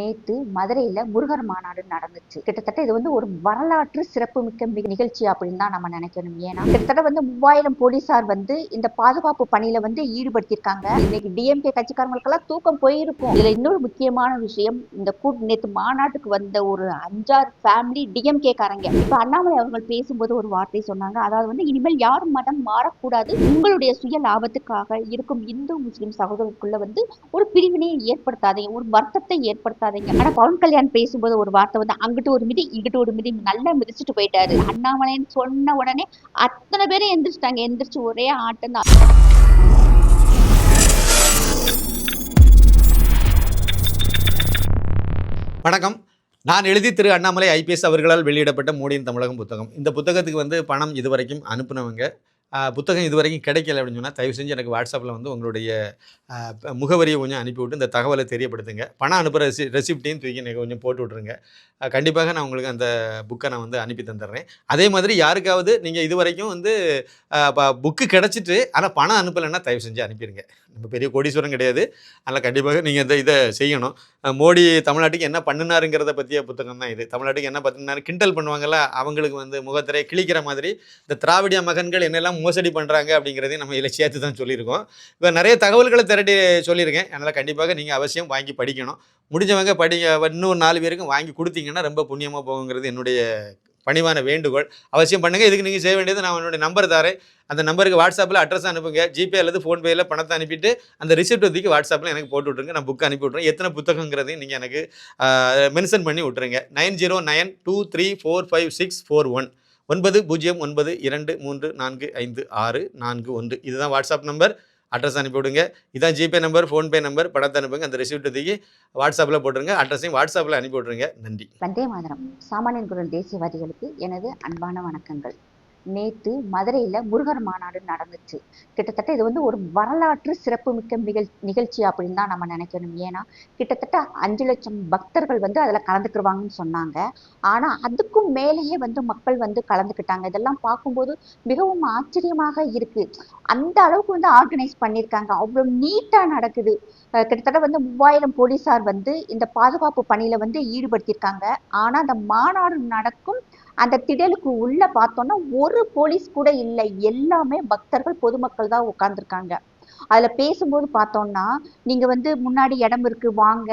நேத்து மதுரையில முருகர் மாநாடு நடந்துச்சு. கிட்டத்தட்ட இது வந்து ஒரு வரலாற்று சிறப்புமிக்க மிக்க நிகழ்ச்சி அப்படின்னு தான் நம்ம நினைக்கணும். ஏன்னா கிட்டத்தட்ட வந்து மூவாயிரம் போலீசார் வந்து இந்த பாதுகாப்பு பணியில வந்து ஈடுபடுத்தியிருக்காங்க. இன்னைக்கு டிஎம்கே கட்சிக்காரங்களுக்கெல்லாம் தூக்கம் போயிருக்கும். இதுல இன்னொரு முக்கியமான விஷயம் இந்த கூட் நேத்து மாநாட்டுக்கு வந்த ஒரு அஞ்சாறு ஃபேமிலி டிஎம்கே காரங்க இப்ப அண்ணாமலை அவர்கள் பேசும்போது ஒரு வார்த்தை சொன்னாங்க. அதாவது வந்து இனிமேல் யாரும் மதம் மாறக்கூடாது. உங்களுடைய சுய லாபத்துக்காக இருக்கும் இந்து முஸ்லிம் சகோதரருக்குள்ள வந்து ஒரு பிரிவினையை ஏற்படுத்தாதீங்க. ஒரு வருத்தத்தை பேசாதீங்க. ஆனா பவன் கல்யாண் பேசும்போது ஒரு வார்த்தை வந்து அங்கிட்டு ஒரு மிதி இங்கிட்டு ஒரு மிதி நல்லா மிதிச்சுட்டு போயிட்டாரு. அண்ணாமலைன்னு சொன்ன உடனே அத்தனை பேரும் எந்திரிச்சிட்டாங்க. எந்திரிச்சு ஒரே ஆட்டம் தான். வணக்கம். நான் எழுதி திரு அண்ணாமலை ஐபிஎஸ் அவர்களால் வெளியிடப்பட்ட மோடியின் தமிழகம் புத்தகம். இந்த புத்தகத்துக்கு வந்து பணம் இதுவரைக்கும் அனுப்புனவங்க புத்தகம் புத்தகம் இதுவரைக்கும் கிடைக்கல அப்படின்னு சொன்னால் தயவு செஞ்சு எனக்கு வாட்ஸ்அப்பில் வந்து உங்களுடைய முகவரியை கொஞ்சம் அனுப்பிவிட்டு இந்த தகவலை தெரியப்படுத்துங்க. பணம் அனுப்புகிற ரெசி ரெசிப்டையும் தூக்கி எனக்கு கொஞ்சம் போட்டு விட்ருங்க கண்டிப்பாக நான் உங்களுக்கு அந்த புக்கை நான் வந்து அனுப்பி தந்துடுறேன். அதே மாதிரி யாருக்காவது நீங்கள் இது வரைக்கும் வந்து புக்கு கிடச்சிட்டு ஆனால் பணம் அனுப்பலைன்னா தயவு செஞ்சு அனுப்பிடுங்க. நம்ம பெரிய கோடீஸ்வரம் கிடையாது. அதனால் கண்டிப்பாக நீங்கள் இந்த இதை செய்யணும். மோடி தமிழ்நாட்டுக்கு என்ன பண்ணினாருங்கிறத பற்றிய புத்தகம் தான் இது. தமிழ்நாட்டுக்கு என்ன பண்ணினாரு? கிண்டல் பண்ணுவாங்கல்ல அவங்களுக்கு வந்து முகத்திரை கிழிக்கிற மாதிரி. இந்த திராவிடிய மகன்கள் என்னெல்லாம் மோசடி பண்ணுறாங்க அப்படிங்கிறதையும் நம்ம இதில் சேர்த்து தான் சொல்லியிருக்கோம். இப்போ நிறைய தகவல்களை திரட்டி சொல்லியிருக்கேன். அதனால் கண்டிப்பாக நீங்கள் அவசியம் வாங்கி படிக்கணும். முடிஞ்சவங்க படிங்க. இன்னும் நாலு பேருக்கும் வாங்கி கொடுத்தீங்கன்னா ரொம்ப புண்ணியமாக போகுங்கிறது என்னுடைய பணிவான வேண்டுகோள். அவசியம் பண்ணுங்கள் இதுக்கு நீங்கள் செய்ய வேண்டியது நான் என்னுடைய நம்பர் தரேன். அந்த நம்பருக்கு வாட்ஸ்அப்பில் அட்ரஸ் அனுப்புங்க. ஜிபே அல்லது ஃபோன்பேயில் பணத்தை அனுப்பிட்டு அந்த ரிசிப்ட் ஒதுக்கி வாட்ஸ்அப்பில் எனக்கு போட்டு விட்ருங்க நான் புக் அனுப்பி விட்றேன் எத்தனை புத்தகங்கிறதையும் நீங்கள் எனக்கு மென்ஷன் பண்ணி விட்ருங்க nine zero nine two three four five six four one. ஒன்பது பூஜ்ஜியம் ஒன்பது இரண்டு மூன்று நான்கு ஐந்து ஆறு நான்கு ஒன்று. இதுதான் வாட்ஸ்அப் நம்பர் அட்ரஸ் அனுப்பி விடுங்க இதான் ஜிபே நம்பர் ஃபோன்பே நம்பர் படத்தை அனுப்புங்க. அந்த ரிசிப்ட் தூக்கி வாட்ஸ்அப்பில் போட்டுருங்க. அட்ரஸையும் வாட்ஸ்அப்பில் அனுப்பி விட்ருங்க நன்றி. வந்தே மாதிரம். சாமானியன் குரல் தேசியவாதிகளுக்கு எனது அன்பான வணக்கங்கள். நேத்து மதுரையில முருகர் மாநாடு நடந்துச்சு. கிட்டத்தட்ட இது வந்து ஒரு வரலாற்று சிறப்புமிக்க நிகழ் நிகழ்ச்சி அப்படின்னு தான் நம்ம நினைக்கணும். ஏன்னா கிட்டத்தட்ட அஞ்சு லட்சம் பக்தர்கள் வந்து அதுல கலந்துக்குருவாங்கன்னு சொன்னாங்க. ஆனா அதுக்கும் மேலேயே வந்து மக்கள் வந்து கலந்துக்கிட்டாங்க. இதெல்லாம் பார்க்கும்போது மிகவும் ஆச்சரியமாக இருக்கு. அந்த அளவுக்கு வந்து ஆர்கனைஸ் பண்ணியிருக்காங்க. அவ்வளவு நீட்டா நடக்குது. கிட்டத்தட்ட வந்து மூவாயிரம் போலீசார் வந்து இந்த பாதுகாப்பு பணியில வந்து ஈடுபடுத்தியிருக்காங்க. ஆனா அந்த மாநாடு நடக்கும் அந்த திடலுக்கு உள்ள பார்த்தோம்னா ஒரு போலீஸ் கூட இல்லை. எல்லாமே பக்தர்கள் பொதுமக்கள் தான் உட்காந்துருக்காங்க அதுல பேசும்போது பார்த்தோம்னா நீங்க வந்து முன்னாடி இடம் இருக்கு வாங்க.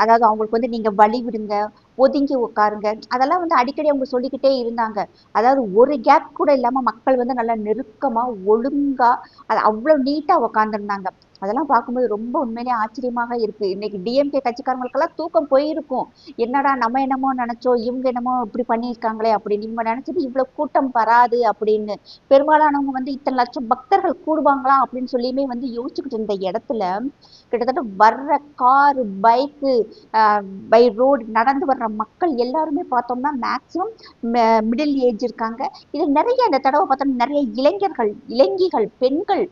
அதாவது அவங்களுக்கு வந்து நீங்க வழி விடுங்க ஒதுங்கி உட்காருங்க. அதெல்லாம் வந்து அடிக்கடி அவங்க சொல்லிக்கிட்டே இருந்தாங்க. அதாவது ஒரு கேப் கூட இல்லாம மக்கள் வந்து நல்லா நெருக்கமா ஒழுங்கா அது அவ்வளவு நீட்டா உட்காந்துருந்தாங்க அதெல்லாம் பார்க்கும்போது ரொம்ப உண்மையிலேயே ஆச்சரியமாக இருக்கு. இன்னைக்கு டிஎம்கே கட்சிக்காரங்களுக்கெல்லாம் தூக்கம் போயிருக்கும். என்னடா நம்ம என்னமோ நினைச்சோம் இவங்க என்னமோ இப்படி பண்ணியிருக்காங்களே அப்படின்னு. இவங்க நினைச்சது இவ்வளவு கூட்டம் வராது அப்படின்னு. பெரும்பாலானவங்க வந்து இத்தனை லட்சம் பக்தர்கள் கூடுவாங்களா அப்படின்னு சொல்லியுமே வந்து யோசிச்சுக்கிட்டு இருந்த இடத்துல கிட்டத்தட்ட வர்ற காரு பைக்கு பை ரோடு நடந்து வர்ற மக்கள் எல்லாருமே பார்த்தோம்னா மேக்சிமம் மிடில் ஏஜ் இருக்காங்க. இது நிறைய இந்த தடவை பார்த்தோம்னா நிறைய இளைஞர்கள் இளைஞிகள் பெண்கள்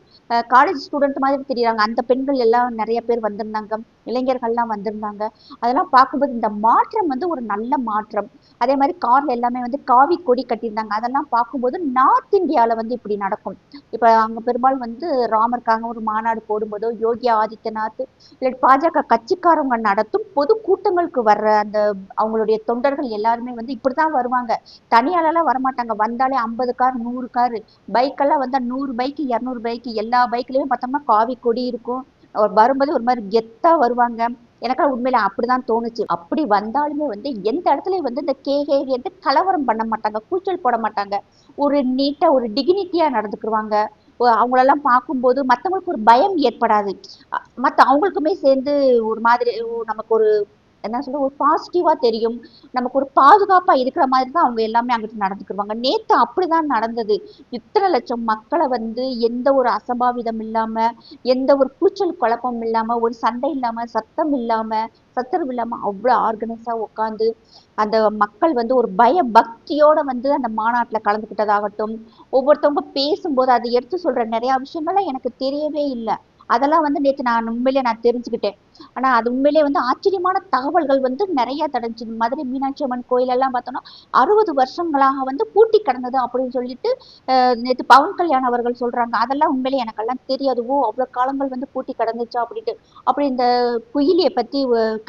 காலேஜ் ஸ்டூடெண்ட் மாதிரி தெரியுறாங்க. அந்த பெண்கள் எல்லாம் நிறைய பேர் வந்திருந்தாங்க. இளைஞர்கள்லாம் வந்திருந்தாங்க. அதெல்லாம் பார்க்கும்போது இந்த மாற்றம் வந்து ஒரு நல்ல மாற்றம். அதே மாதிரி கார்ல எல்லாமே வந்து காவி கொடி கட்டியிருந்தாங்க. அதெல்லாம் பார்க்கும்போது நார்த் இந்தியாவில் வந்து இப்படி நடக்கும். இப்போ அங்கே பெரும்பாலும் வந்து ராமருக்காக ஒரு மாநாடு போடும்போதோ யோகி ஆதித்யநாத் இல்லாட்டி பாஜக கட்சிக்காரவங்க நடத்தும் பொது கூட்டங்களுக்கு வர்ற அந்த அவங்களுடைய தொண்டர்கள் எல்லாருமே வந்து இப்படிதான் வருவாங்க. தனியாலெல்லாம் வரமாட்டாங்க. வந்தாலே ஐம்பது கார் நூறு கார். பைக்கெல்லாம் வந்தா நூறு பைக்கு இரநூறு பைக்கு. எல்லா பைக்லேயும் பார்த்தோம்னா காவி கொடி இருக்கும். வரும்போது ஒரு மாதிரி கெத்தா வருவாங்க. எனக்கு உண்மையில அப்படிதான் தோணுச்சு. அப்படி வந்தாலுமே வந்து எந்த இடத்துல வந்து இந்த கேகே வந்து கலவரம் பண்ண மாட்டாங்க கூச்சல் போட மாட்டாங்க. ஒரு நீட்டா ஒரு டிகினிட்டியா நடந்துக்குருவாங்க. அவங்களெல்லாம் பார்க்கும்போது மற்றவங்களுக்கு ஒரு பயம் ஏற்படாது. மற்ற அவங்களுக்குமே சேர்ந்து ஒரு மாதிரி நமக்கு ஒரு என்ன சொல்ற ஒரு பாசிட்டிவா தெரியும். நமக்கு ஒரு பாதுகாப்பா இருக்கிற மாதிரி தான் அவங்க எல்லாமே அங்கிட்டு நடந்துக்குருவாங்க. நேத்து அப்படிதான் நடந்தது. இத்தனை லட்சம் மக்களை வந்து எந்த ஒரு அசம்பாவிதம் இல்லாம எந்த ஒரு கூச்சல் குழப்பம் இல்லாம ஒரு சண்டை இல்லாம சத்தம் இல்லாம சத்தரவு இல்லாம அவ்வளவு ஆர்கனைஸா உட்காந்து அந்த மக்கள் வந்து ஒரு பய பக்தியோட வந்து அந்த மாநாட்டில் கலந்துக்கிட்டதாகட்டும் ஒவ்வொருத்தவங்க பேசும்போது அதை எடுத்து சொல்ற நிறைய விஷயங்கள்லாம் எனக்கு தெரியவே இல்லை. அதெல்லாம் வந்து நேற்று நான் உண்மையிலேயே நான் தெரிஞ்சுக்கிட்டேன். ஆனால் அது உண்மையிலேயே வந்து ஆச்சரியமான தகவல்கள் வந்து நிறைய தடைஞ்சு மதுரை மீனாட்சி அம்மன் கோயிலெல்லாம் பார்த்தோன்னா அறுபது வருஷங்களாக வந்து பூட்டி கிடந்தது அப்படின்னு சொல்லிட்டு நேற்று பவன் கல்யாண் அவர்கள் சொல்கிறாங்க அதெல்லாம் உண்மையிலேயே எனக்கெல்லாம் தெரியாது. ஓ அவ்வளோ காலங்கள் வந்து பூட்டி கிடந்துச்சா அப்படின்ட்டு. அப்படி இந்த குயிலியை பற்றி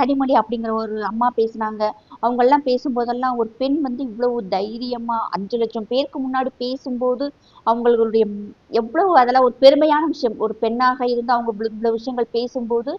கனிமொழி அப்படிங்கிற ஒரு அம்மா பேசுனாங்க. அவங்க எல்லாம் பேசும்போதெல்லாம் ஒரு பெண் வந்து இவ்வளவு தைரியமா அஞ்சு லட்சம் பேருக்கு முன்னாடி பேசும்போது அவங்களுடைய எவ்வளவு அதெல்லாம் ஒரு பெருமையான விஷயம். ஒரு பெண்ணாக இருந்து அவங்க இவ்வளவு விஷயங்கள் பேசும்போது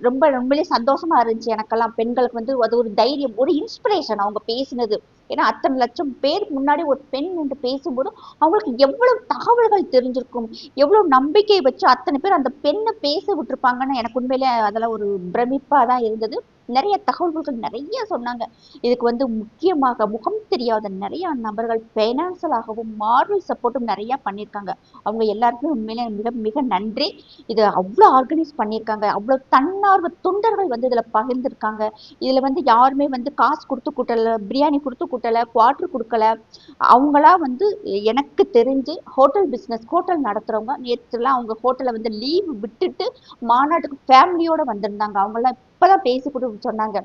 ரொம்ப ரொம்பவே சந்தோஷமா இருந்துச்சு எனக்கெல்லாம். பெண்களுக்கு வந்து அது ஒரு தைரியம் ஒரு இன்ஸ்பிரேஷன் அவங்க பேசினது. ஏன்னா அத்தனை லட்சம் பேர் முன்னாடி ஒரு பெண் என்று பேசும்போது அவங்களுக்கு எவ்வளவு தகவல்கள் தெரிஞ்சிருக்கும்? எவ்வளவு நம்பிக்கையை வச்சு அத்தனை பேர் அந்த பெண்ணை பேச விட்டுருப்பாங்கன்னு எனக்கு உண்மையிலே அதெல்லாம் ஒரு பிரமிப்பா தான் இருந்தது. நிறைய தகவல்கள் நிறைய சொன்னாங்க. இதுக்கு வந்து முக்கியமாக முகம் தெரியாத நிறைய நபர்கள் ஃபைனான்சியலாகவும் மார்வல் சப்போர்ட்டும் நிறைய பண்ணியிருக்காங்க. அவங்க எல்லாருக்குமே உண்மையிலே மிக மிக நன்றி. இதை அவ்வளோ ஆர்கனைஸ் பண்ணியிருக்காங்க. அவ்வளோ தன்னார்வ தொண்டர்கள் வந்து இதில் பகிர்ந்திருக்காங்க. இதில் வந்து யாருமே வந்து காசு கொடுத்து கூட்டல பிரியாணி கொடுத்து கூட்டலை குவார்டர் கொடுக்கல. அவங்களா வந்து எனக்கு தெரிஞ்சு ஹோட்டல் பிஸ்னஸ் ஹோட்டல் நடத்துறவங்க நேற்றுலாம் அவங்க ஹோட்டலை வந்து லீவ் விட்டுட்டு மாநாட்டுக்கு ஃபேமிலியோட வந்திருந்தாங்க. அவங்கெல்லாம் இப்பதான் பேசி கொடுத்து சொன்னாங்க.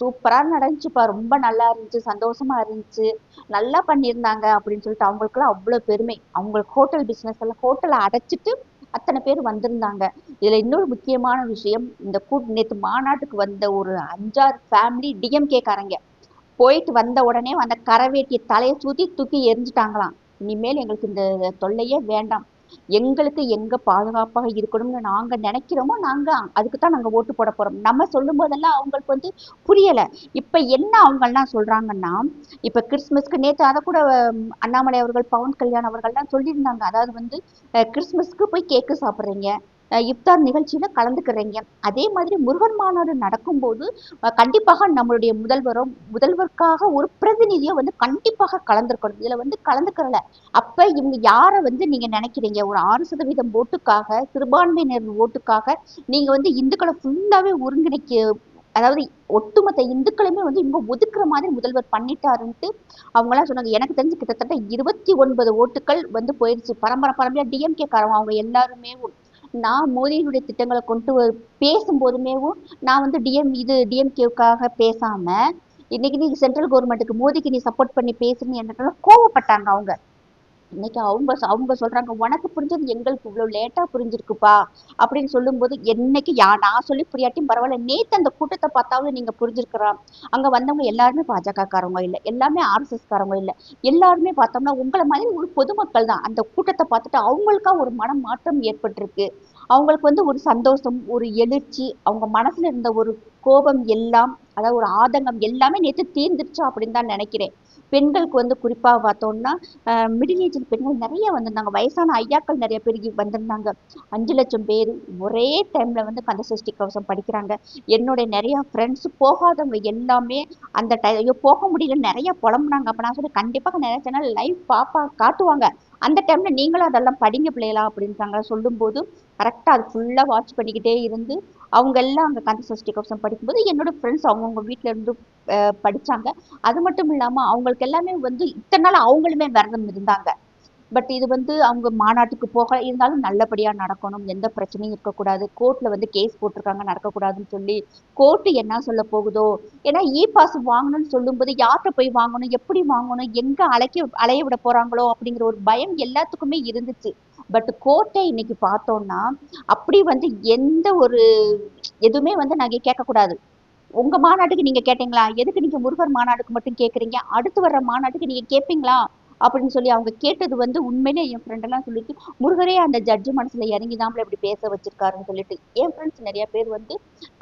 சூப்பரா நடந்துச்சுப்பா. ரொம்ப நல்லா இருந்துச்சு. சந்தோஷமா இருந்துச்சு. நல்லா பண்ணியிருந்தாங்க. அப்படின்னு சொல்லிட்டு அவங்களுக்குலாம் அவ்வளவு பெருமை. அவங்களுக்கு ஹோட்டல் பிஸ்னஸ் எல்லாம் ஹோட்டலை அடைச்சிட்டு அத்தனை பேர் வந்திருந்தாங்க. இதுல இன்னொரு முக்கியமான விஷயம் இந்த கூட் நேற்று மாநாட்டுக்கு வந்த ஒரு அஞ்சாறு ஃபேமிலி டிஎம்கே காரங்க போயிட்டு வந்த உடனே அந்த கரவேட்டிய தலையை சூத்தி தூக்கி எரிஞ்சுட்டாங்களாம் இனிமேல் எங்களுக்கு இந்த தொல்லையே வேண்டாம். எங்களுக்கு எங்க பாதுகாப்பாக இருக்கணும்னு நாங்க நினைக்கிறோமோ நாங்க அதுக்கு தான் நாங்க ஓட்டு போட போறோம். நம்ம சொல்லும் போதெல்லாம் அவங்களுக்கு வந்து புரியல. இப்ப என்ன அவங்க எல்லாம் சொல்றாங்கன்னா இப்ப கிறிஸ்துமஸ்க்கு நேற்று அதை கூட அண்ணாமலை அவர்கள் பவன் கல்யாண் அவர்கள்லாம் சொல்லியிருந்தாங்க. அதாவது வந்து கிறிஸ்துமஸ்க்கு போய் கேக்கு சாப்பிட்றீங்க. இஃப்தார் நிகழ்ச்சியில கலந்துக்கிறீங்க. அதே மாதிரி முருகன் மாநாடு நடக்கும்போது போது கண்டிப்பாக நம்மளுடைய முதல்வரோ முதல்வருக்காக ஒரு பிரதிநிதியோ வந்து கண்டிப்பாக கலந்துருக்கணும். இதுல வந்து கலந்துக்கிறல. அப்ப இவங்க யாரை வந்து நீங்க நினைக்கிறீங்க? ஒரு ஆறு சதவீதம் ஓட்டுக்காக சிறுபான்மையினர் ஓட்டுக்காக நீங்க வந்து இந்துக்களை ஃபுல்லாவே ஒருங்கிணைக்க அதாவது ஒட்டுமொத்த இந்துக்களுமே வந்து இவங்க ஒதுக்குற மாதிரி முதல்வர் பண்ணிட்டாருன்ட்டு அவங்களாம் சொன்னாங்க. எனக்கு தெரிஞ்சு கிட்டத்தட்ட இருபத்தி ஒன்பது ஓட்டுகள் வந்து போயிடுச்சு பரம்பரை பரம்பரையா டிஎம்கே காரங்க. அவங்க எல்லாருமே நான் மோடியினுடைய திட்டங்களை கொண்டு வ- பேசும்போதுமேவும் நான் வந்து டிஎம் இது டிஎம்கேவுக்காக பேசாம இன்னைக்கு நீ சென்ட்ரல் கவர்மெண்ட்டுக்கு மோடிக்கு நீ சப்போர்ட் பண்ணி பேசுன்னு என்ன கோவப்பட்டாங்க அவங்க. இன்னைக்கு அவங்க அவங்க சொல்றாங்க உனக்கு புரிஞ்சது எங்களுக்கு இவ்வளவு லேட்டா புரிஞ்சிருக்குப்பா. அப்படின்னு சொல்லும்போது என்னைக்கு யா நான் சொல்லி புரியாட்டியும் பரவாயில்ல. நேத்து அந்த கூட்டத்தை பார்த்தாவது நீங்க புரிஞ்சிருக்கிறா அங்க வந்தவங்க எல்லாருமே பாஜக இல்லை. இல்ல எல்லாமே ஆர்எஸ்எஸ் இல்லை. இல்ல எல்லாருமே பார்த்தோம்னா உங்களை மாதிரி ஒரு பொதுமக்கள் தான். அந்த கூட்டத்தை பார்த்துட்டு அவங்களுக்கா ஒரு மன மாற்றம் ஏற்பட்டிருக்கு. அவங்களுக்கு வந்து ஒரு சந்தோஷம் ஒரு எழுச்சி அவங்க மனசுல இருந்த ஒரு கோபம் எல்லாம் அதாவது ஒரு ஆதங்கம் எல்லாமே நேற்று தீர்ந்துருச்சு அப்படின்னு தான் நினைக்கிறேன். பெண்களுக்கு வந்து குறிப்பாக பார்த்தோம்னா மிடில் ஏஜ் பெண்கள் நிறைய வந்திருந்தாங்க. வயசான ஐயாக்கள் நிறைய பேர் வந்திருந்தாங்க. அஞ்சு லட்சம் பேர் ஒரே டைமில் வந்து கந்தசஷ்டி கவசம் படிக்கிறாங்க. என்னுடைய நிறைய ஃப்ரெண்ட்ஸ் போகாதவங்க எல்லாமே அந்த டை ஐயோ போக முடியல நிறைய புலம்புனாங்க. அப்போ நான் சொல்லி கண்டிப்பாக நிறைய சேனல் லைவ் பாப்பா காட்டுவாங்க. அந்த டைமில் நீங்களும் அதெல்லாம் படிங்க பிள்ளைகளா அப்படின்றாங்க. சொல்லும்போது கரெக்டாக அது ஃபுல்லாக வாட்ச் பண்ணிக்கிட்டே இருந்து அவங்க எல்லாம் அங்கே கந்த சஷ்டி கவசம் படிக்கும்போது என்னோட ஃப்ரெண்ட்ஸ் அவங்கவுங்க வீட்ல இருந்து அஹ், படிச்சாங்க. அது மட்டும் இல்லாமல் அவங்களுக்கு எல்லாமே வந்து இத்தனை நாள் அவங்களுமே விரதம் இருந்தாங்க. பட் இது வந்து அவங்க மாநாட்டுக்கு போக இருந்தாலும் நல்லபடியாக நடக்கணும். எந்த பிரச்சனையும் இருக்கக்கூடாது. கோர்ட்டில் வந்து கேஸ் போட்டிருக்காங்க நடக்கக்கூடாதுன்னு சொல்லி கோர்ட்டு என்ன சொல்ல போகுதோ ஏன்னா இ பாஸ் வாங்கணும்னு சொல்லும்போது யார்கிட்ட போய் வாங்கணும் எப்படி வாங்கணும் எங்கே அலைக்க அலைய விட போகிறாங்களோ அப்படிங்கிற ஒரு பயம் எல்லாத்துக்குமே இருந்துச்சு. பட் கோர்ட்டை இன்னைக்கு பார்த்தோம்னா அப்படி வந்து எந்த ஒரு எதுவுமே வந்து நாங்கள் கேட்கக்கூடாது. உங்க மாநாட்டுக்கு நீங்க கேட்டீங்களா? எதுக்கு நீங்க முருகர் மாநாட்டுக்கு மட்டும் கேக்குறீங்க அடுத்து வர்ற மாநாட்டுக்கு நீங்க கேட்பீங்களா? அப்படின்னு சொல்லி அவங்க கேட்டது வந்து உண்மையிலே என் ஃப்ரெண்ட் எல்லாம் சொல்லிட்டு முருகரே அந்த ஜட்ஜு மனசுல இறங்கி தான் இப்படி பேச வச்சிருக்காருன்னு சொல்லிட்டு. என் ஃப்ரெண்ட்ஸ் நிறைய பேர் வந்து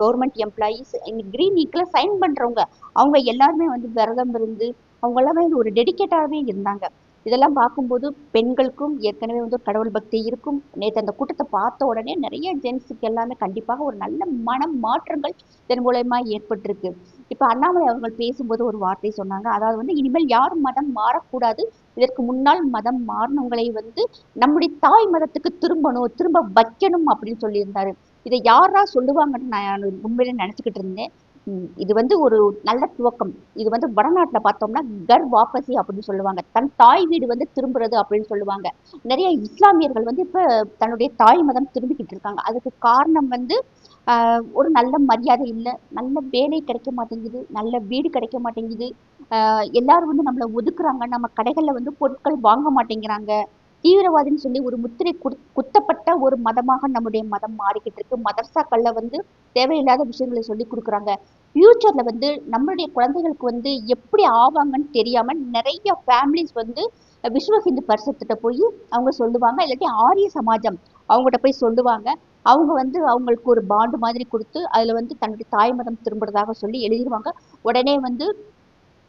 கவர்மெண்ட் எம்ப்ளாயீஸ் கிரீன் ஈக்ல சைன் பண்றவங்க அவங்க எல்லாருமே வந்து விரதம் இருந்து அவங்க எல்லாமே ஒரு டெடிக்கேட்டாகவே இருந்தாங்க. இதெல்லாம் பார்க்கும்போது பெண்களுக்கும் ஏற்கனவே வந்து ஒரு கடவுள் பக்தி இருக்கும். நேற்று அந்த கூட்டத்தை பார்த்த உடனே நிறைய ஜென்ஸுக்கு எல்லாமே கண்டிப்பாக ஒரு நல்ல மனம் மாற்றங்கள் இதன் மூலயமா ஏற்பட்டிருக்கு. இப்ப அண்ணாமலை அவர்கள் பேசும்போது ஒரு வார்த்தை சொன்னாங்க. அதாவது வந்து இனிமேல் யாரும் மதம் மாறக்கூடாது. இதற்கு முன்னால் மதம் மாறினவங்களை வந்து நம்முடைய தாய் மதத்துக்கு திரும்பணும் திரும்ப வைக்கணும் அப்படின்னு சொல்லியிருந்தாரு. இதை யாரா சொல்லுவாங்கன்னு நான் உண்மையிலே நினைச்சுக்கிட்டு இருந்தேன். இது வந்து ஒரு நல்ல துவக்கம். இது வந்து வடநாட்டில் பார்த்தோம்னா கர் வாபசி அப்படின்னு சொல்லுவாங்க. தன் தாய் வீடு வந்து திரும்புறது அப்படின்னு சொல்லுவாங்க. நிறைய இஸ்லாமியர்கள் வந்து இப்போ தன்னுடைய தாய் மதம் திரும்பிக்கிட்டு இருக்காங்க. அதுக்கு காரணம் வந்து ஒரு நல்ல மரியாதை இல்லை. நல்ல வேலை கிடைக்க மாட்டேங்குது. நல்ல வீடு கிடைக்க மாட்டேங்குது. எல்லாரும் வந்து நம்மளை ஒதுக்குறாங்க. நம்ம கடைகளில் வந்து பொருட்கள் வாங்க மாட்டேங்கிறாங்க. தீவிரவாதின்னு சொல்லி ஒரு முத்திரை குத்தப்பட்ட ஒரு மதமாக நம்முடைய மதம் மாறிக்கிட்டு இருக்கு. மதர்சாக்கள்ல வந்து தேவையில்லாத விஷயங்களை சொல்லி கொடுக்குறாங்க. ஃப்யூச்சரில் வந்து நம்மளுடைய குழந்தைகளுக்கு வந்து எப்படி ஆவாங்கன்னு தெரியாமல் நிறைய ஃபேமிலிஸ் வந்து விஸ்வ ஹிந்து பரிசத்திட்ட போய் அவங்க சொல்லுவாங்க. இல்லாட்டி ஆரிய சமாஜம் அவங்ககிட்ட போய் சொல்லுவாங்க. அவங்க வந்து அவங்களுக்கு ஒரு பாண்டு மாதிரி கொடுத்து அதில் வந்து தன்னுடைய தாய் மதம் திரும்புறதாக சொல்லி எழுதிடுவாங்க உடனே வந்து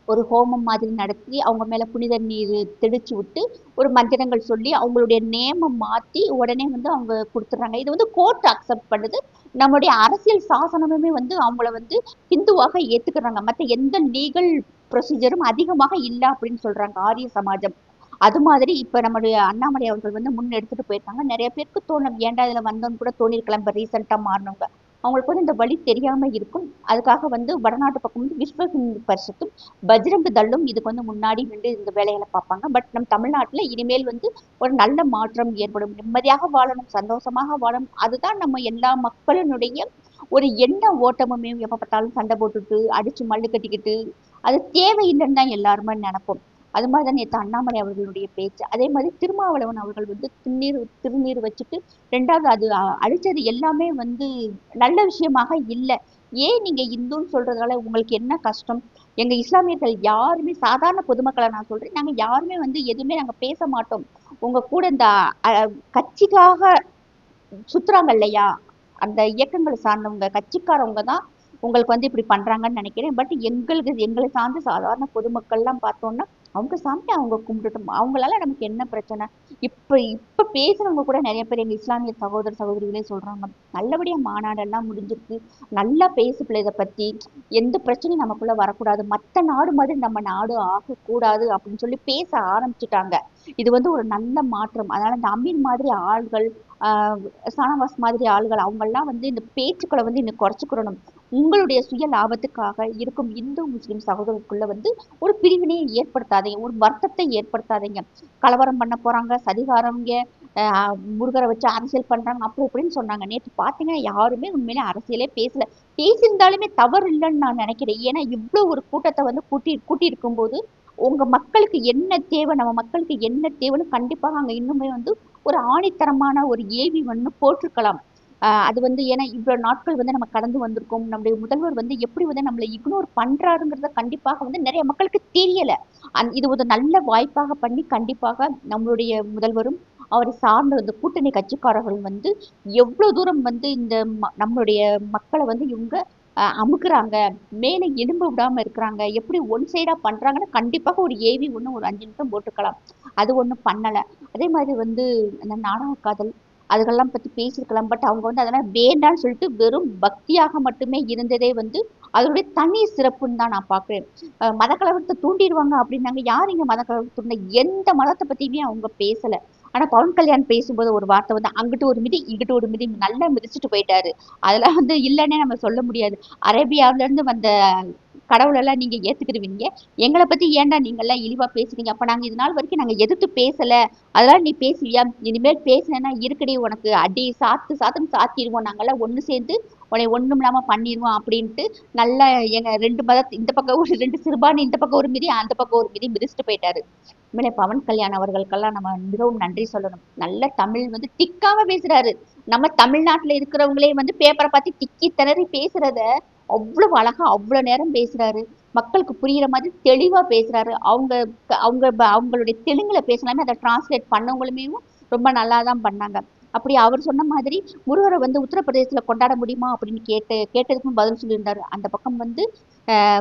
ஒரு ஹோமம் மாதிரி நடத்தி அவங்க மேலே புனித நீர் தெளிச்சு விட்டு ஒரு மந்திரங்கள் சொல்லி அவங்களுடைய நேமம் மாற்றி உடனே வந்து அவங்க கொடுத்துட்றாங்க. இது வந்து கோர்ட் அக்செப்ட் பண்ணுது. நம்மளுடைய அரசியல் சாசனமுமே வந்து அவங்கள வந்து ஹிந்துவாக ஏத்துக்கிறாங்க. மற்ற எந்த லீகல் ப்ரொசீஜரும் அதிகமாக இல்லை அப்படின்னு சொல்றாங்க ஆரிய சமாஜம். அது மாதிரி இப்ப நம்மளுடைய அண்ணாமலை அவர்கள் வந்து முன்னெடுத்துட்டு போயிருக்காங்க. நிறைய பேருக்கு தோணும் ஏன்டா இதுல வந்தோன்னு கூட தோணிருக்கலாம். இப்ப ரீசெண்டா மாறினவங்க. அவங்களுக்கு வந்து இந்த வழி தெரியாம இருக்கும். அதுக்காக வந்து வடநாட்டு பக்கம் வந்து விஸ்வ ஹிந்து பரிஷத்தும் பஜ்ரங் தள்ளும் இதுக்கு வந்து முன்னாடி நின்று இந்த வேலைகளை பார்ப்பாங்க. பட் நம் தமிழ்நாட்டுல இனிமேல் வந்து ஒரு நல்ல மாற்றம் ஏற்படும். நிம்மதியாக வாழணும் சந்தோஷமாக வாழணும். அதுதான் நம்ம எல்லா மக்களினுடைய ஒரு எண்ண ஓட்டமுமே. எப்ப பார்த்தாலும் சண்டை போட்டுட்டு அடிச்சு மல்லு கட்டிக்கிட்டு அது தேவையில்லைன்னு தான் எல்லாருமே நினைப்போம். அது மாதிரி தான் நேற்று அண்ணாமலை அவர்களுடைய பேச்சு. அதே மாதிரி திருமாவளவன் அவர்கள் வந்து திருநீர் திருநீர் வச்சுட்டு ரெண்டாவது அது அழிச்சது எல்லாமே வந்து நல்ல விஷயமாக இல்லை. ஏன் நீங்க இந்துன்னு சொல்றதால உங்களுக்கு என்ன கஷ்டம்? எங்க இஸ்லாமியர்கள் யாருமே சாதாரண பொதுமக்களை நான் சொல்றேன் நாங்க யாருமே வந்து எதுவுமே நாங்க பேச மாட்டோம். உங்க கூட இந்த கட்சிக்காக சுத்துறாங்க இல்லையா? அந்த இயக்கங்களை சார்ந்தவங்க கட்சிக்காரவங்க தான் உங்களுக்கு வந்து இப்படி பண்றாங்கன்னு நினைக்கிறேன். பட் எங்களுக்கு எங்களை சார்ந்து சாதாரண பொதுமக்கள்லாம் பார்த்தோம்னா அவங்க சாமி அவங்க கும்பிட்டுட்டோம் அவங்களால நமக்கு என்ன பிரச்சனை? இப்ப இப்ப பேசுறவங்க கூட நிறைய பேர் எங்கள் இஸ்லாமிய சகோதர சகோதரிகளே சொல்றாங்க. நல்லபடியா மாநாடெல்லாம் முடிஞ்சிருக்கு. நல்லா பேசு பிள்ளை இதை பத்தி. எந்த பிரச்சனையும் நமக்குள்ள வரக்கூடாது. மத்த நாடு மாதிரி நம்ம நாடு ஆகக்கூடாது அப்படின்னு சொல்லி பேச ஆரம்பிச்சுட்டாங்க. இது வந்து ஒரு நல்ல மாற்றம். அதனால இந்த அமீன் மாதிரி ஆள்கள் ஆஹ் சானவாஸ் மாதிரி ஆள்கள் அவங்கெல்லாம் வந்து இந்த பேச்சுக்களை வந்து இன்னும் குறைச்சிக்கிறணும் உங்களுடைய சுய லாபத்துக்காக இருக்கும் இந்து முஸ்லிம் சகோதரருக்குள்ள வந்து ஒரு பிரிவினையை ஏற்படுத்தாதீங்க ஒரு வருத்தத்தை ஏற்படுத்தாதீங்க. கலவரம் பண்ண போறாங்க சதிகாரங்க ஆஹ் முருகரை வச்சு அரசியல் பண்றாங்க அப்படி இப்படின்னு சொன்னாங்க. நேற்று பாத்தீங்கன்னா யாருமே உண்மையிலே அரசியலே பேசல. பேசியிருந்தாலுமே தவறு இல்லைன்னு நான் நினைக்கிறேன். ஏன்னா இவ்வளவு ஒரு கூட்டத்தை வந்து கூட்டி கூட்டி இருக்கும்போது உங்க மக்களுக்கு என்ன தேவை நம்ம மக்களுக்கு என்ன தேவைன்னு கண்டிப்பாக அங்க இன்னுமே வந்து ஒரு ஆணித்தரமான ஒரு ஏவி வந்து போட்டிருக்கலாம். அது வந்து ஏன்னா இவ்வளவு நாட்கள் வந்து நம்ம கடந்து வந்திருக்கோம். நம்முடைய முதல்வர் வந்து எப்படி வந்து நம்மளை இக்னோர் பண்றாருங்கிறத கண்டிப்பாக வந்து நிறைய மக்களுக்கு தெரியல. அந் இது ஒரு நல்ல வாய்ப்பாக பண்ணி கண்டிப்பாக நம்மளுடைய முதல்வரும் அவரை சார்ந்த இந்த கூட்டணி கட்சிக்காரர்கள் வந்து எவ்வளவு தூரம் வந்து இந்த ம- நம்மளுடைய மக்களை வந்து இவங்க அமுக்குறாங்க. மேலே எலும்பு விடாம இருக்கிறாங்க. எப்படி ஒன் சைடா பண்றாங்கன்னு கண்டிப்பாக ஒரு ஏவி ஒன்று ஒரு அஞ்சு நிமிஷம் போட்டுக்கலாம். அது ஒண்ணும் பண்ணலை. அதே மாதிரி வந்து அந்த நாடக காதல் அதுக்கெல்லாம் பத்தி பேசியிருக்கலாம். பட் அவங்க வந்து அதெல்லாம் வேண்டாம்னு சொல்லிட்டு வெறும் பக்தியாக மட்டுமே இருந்ததே வந்து அதனுடைய தனி சிறப்புன்னு தான் நான் பார்க்குறேன். அஹ் மத கலவரத்தை தூண்டிடுவாங்க அப்படின்னாங்க. யார் இங்க மத கலவரத்தை தூண்டின? எந்த மதத்தை பத்தியுமே அவங்க பேசல. ஆனா பவன் கல்யாண் பேசும்போது ஒரு வார்த்தை வந்து அங்கிட்டு ஒரு மிதி இங்கிட்டு ஒரு மிதி நல்லா மிதிச்சுட்டு போயிட்டாரு. அதெல்லாம் வந்து இல்லைன்னே நம்ம சொல்ல முடியாது. அரேபியாவுல இருந்து வந்த கடவுளெல்லாம் நீங்க ஏத்துக்கிடுவீங்க. எங்களை பத்தி ஏன்டா நீங்க எல்லாம் இழிவா பேசுறீங்க? அப்ப நாங்க இது நாள் வரைக்கும் நாங்க எதிர்த்து பேசல. அதெல்லாம் நீ பேசுவியா? இனிமேல் பேசினேன்னா இருக்கடி உனக்கு அடி சாத்து சாத்துன்னு சாத்திடுவோம். நாங்கெல்லாம் ஒண்ணு சேர்ந்து உன்னை ஒண்ணும் இல்லாம பண்ணிடுவோம் அப்படின்ட்டு நல்லா எங்க ரெண்டு மத இந்த பக்கம் ஒரு ரெண்டு சிறுபான் இந்த பக்கம் ஒரு மிதி அந்த பக்கம் ஒரு மிதி மிதிச்சுட்டு போயிட்டாரு. உண்மையிலே பவன் கல்யாண் அவர்களுக்கெல்லாம் நம்ம மிகவும் நன்றி சொல்லணும். நல்ல தமிழ் வந்து திக்காம பேசுறாரு. நம்ம தமிழ்நாட்டுல இருக்கிறவங்களே வந்து பேப்பரை பார்த்து திக்கி திணறி பேசுறத அவ்வளவு அழகா அவ்வளவு நேரம் பேசுறாரு. மக்களுக்கு புரியுற மாதிரி தெளிவா பேசுறாரு. அவங்க அவங்க ப- அவங்களுடைய தெலுங்குல பேசினாலுமே அதை டிரான்ஸ்லேட் பண்ணவங்களுமே ரொம்ப நல்லா தான் பண்ணாங்க. அப்படி அவர் சொன்ன மாதிரி முருகரை வந்து உத்தரப்பிரதேசத்துல கொண்டாட முடியுமா அப்படின்னு கேட்டு கேட்டதுக்கும் பதில் சொல்லியிருந்தாரு. அந்த பக்கம் வந்து